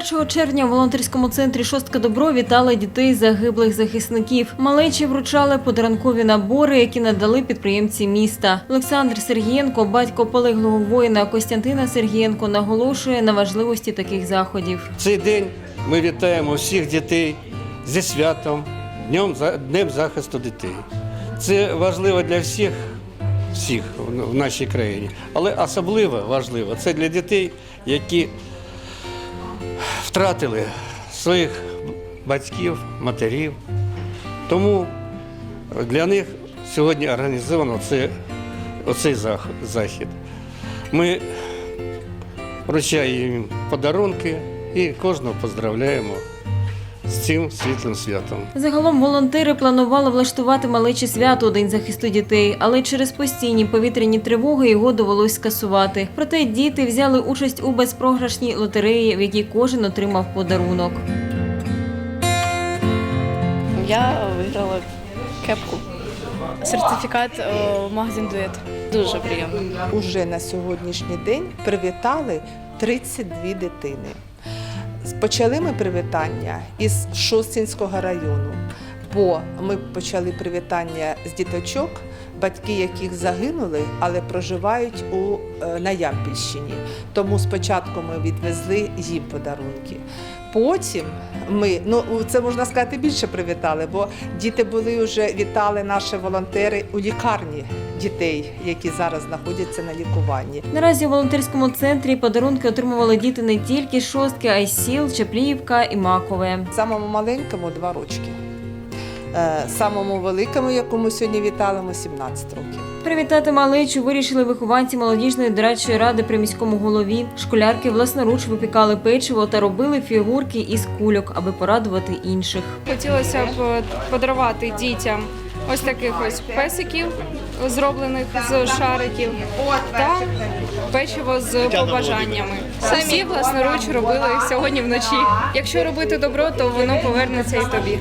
1 червня у волонтерському центрі Шостка Добро вітали дітей загиблих захисників. Малечі вручали подарункові набори, які надали підприємці міста. Олександр Сергієнко, батько полеглого воїна Костянтина Сергієнко, наголошує на важливості таких заходів. Цей день ми вітаємо всіх дітей зі святом, Днем, Днем захисту дітей. Це важливо для всіх, всіх в в нашій країні, але особливо важливо це для дітей, які втратили своїх батьків, матерів. Тому для них сьогодні організовано цей, захід. Ми вручаємо їм подарунки і кожного поздравляємо з цим світлим святом. Загалом волонтери планували влаштувати малечі свято у День захисту дітей, але через постійні повітряні тривоги його довелось скасувати. Проте діти взяли участь у безпрограшній лотереї, в якій кожен отримав подарунок. Я виграла кепку. Сертифікат е, в магазин дует. Дуже приємно. Уже на сьогоднішній день привітали 32 дитини. Почали ми привітання із Шостинського району, бо ми почали привітання з діточок, батьки яких загинули, але проживають у, е, на Ямпільщині. Тому спочатку ми відвезли їм подарунки. Потім ми, ну це можна сказати, більше привітали, бо діти були вже вітали наші волонтери у лікарні дітей, які зараз знаходяться на лікуванні. Наразі у волонтерському центрі подарунки отримували діти не тільки шостки, а й сіл, Чапліївка і Макове. Самому маленькому два рочки. Е, Самому великому, якому сьогодні вітали, йому 17 років. Привітати малечу вирішили вихованці молодіжної дорадчої ради при міському голові. Школярки власноруч випікали печиво та робили фігурки із кульок, аби порадувати інших. Хотілося б подарувати дітям ось таких ось песиків, зроблених з шариків, та печиво з побажаннями. Всі власноруч робили сьогодні вночі. Якщо робити добро, то воно повернеться і тобі.